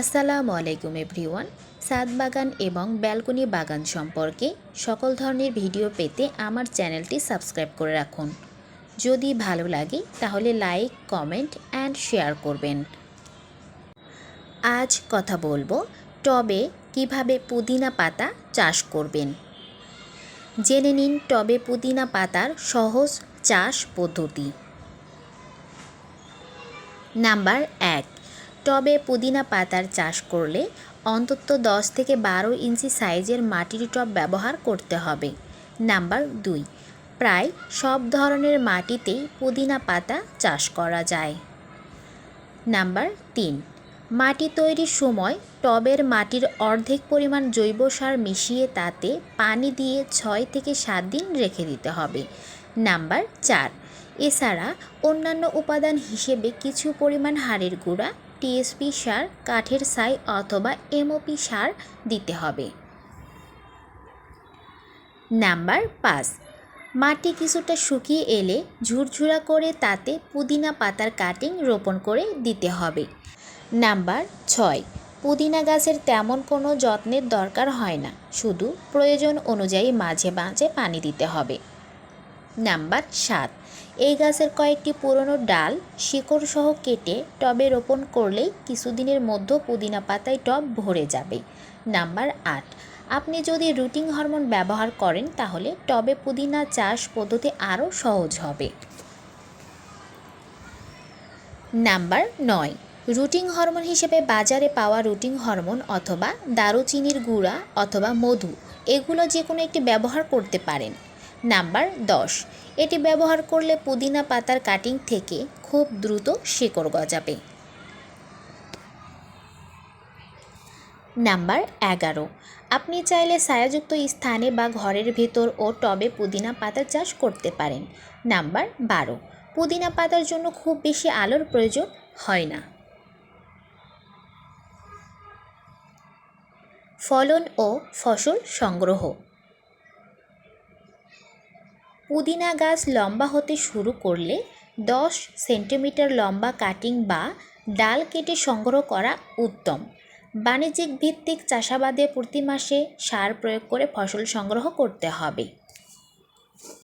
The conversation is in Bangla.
আসসালামু আলাইকুম এভরিওয়ান। ছাদ বাগান এবং ব্যালকনি বাগান সম্পর্কে সকল ধরনের ভিডিও পেতে আমার চ্যানেলটি সাবস্ক্রাইব করে রাখুন। যদি ভালো লাগে, তাহলে লাইক, কমেন্ট অ্যান্ড শেয়ার করবেন। আজ কথা বলব টবে কীভাবে পুদিনা পাতা চাষ করবেন। জেনে নিন টবে পুদিনা পাতার সহজ চাষ পদ্ধতি। নাম্বার এক টবে পুদিনা পাতার চাষ করলে অন্তত দশ থেকে বারো ইঞ্চি সাইজের মাটির টব ব্যবহার করতে হবে। নাম্বার দুই, প্রায় সব ধরনের মাটিতেই পুদিনা পাতা চাষ করা যায়। নাম্বার তিন, মাটি তৈরির সময় টবের মাটির অর্ধেক পরিমাণ জৈব সার মিশিয়ে তাতে পানি দিয়ে ছয় থেকে সাত দিন রেখে দিতে হবে। নাম্বার চার, এছাড়া অন্যান্য উপাদান হিসেবে কিছু পরিমাণ হাড়ের গুঁড়া টিএসপি সার, কাঠের ছাই অথবা এমওপি সার দিতে হবে। নাম্বার পাঁচ, মাটি কিছুটা শুকিয়ে এলে ঝুরঝুরা করে তাতে পুদিনা পাতার কাটিং রোপণ করে দিতে হবে। নাম্বার ছয়, পুদিনা গাছের তেমন কোনো যত্নের দরকার হয় না। শুধু প্রয়োজন অনুযায়ী মাঝে মাঝে পানি দিতে হবে। নাম্বার সাত। এই গাছের কয়েকটি পুরনো ডাল শিকড় সহ কেটে টবে রোপণ করলেই কিছুদিনের মধ্যে পুদিনা পাতায় টব ভরে যাবে। নাম্বার আট। আপনি যদি রুটিং হরমোন ব্যবহার করেন তাহলে টবে পুদিনা চাষ পদ্ধতি আরও সহজ হবে। নাম্বার নয়। রুটিং হরমোন হিসেবে বাজারে পাওয়া রুটিং হরমোন অথবা দারুচিনির গুঁড়া অথবা মধু, এগুলো যে কোনো একটি ব্যবহার করতে পারেন। নাম্বার দশ। এটি ব্যবহার করলে পুদিনা পাতার কাটিং থেকে খুব দ্রুত শিকড় গজাবে। নাম্বার এগারো। আপনি চাইলে ছায়াযুক্ত স্থানে বা ঘরের ভেতর ও টবে পুদিনা পাতা চাষ করতে পারেন। নাম্বার বারো। পুদিনা পাতার জন্য খুব বেশি আলোর প্রয়োজন হয় না। ফলন ও ফসল সংগ্রহ। পুদিনা গাছ লম্বা হতে শুরু করলে দশ সেন্টিমিটার লম্বা কাটিং বা ডাল কেটে সংগ্রহ করা উত্তম। বাণিজ্যিক ভিত্তিক চাষাবাদে প্রতি মাসে সার প্রয়োগ করে ফসল সংগ্রহ করতে হবে।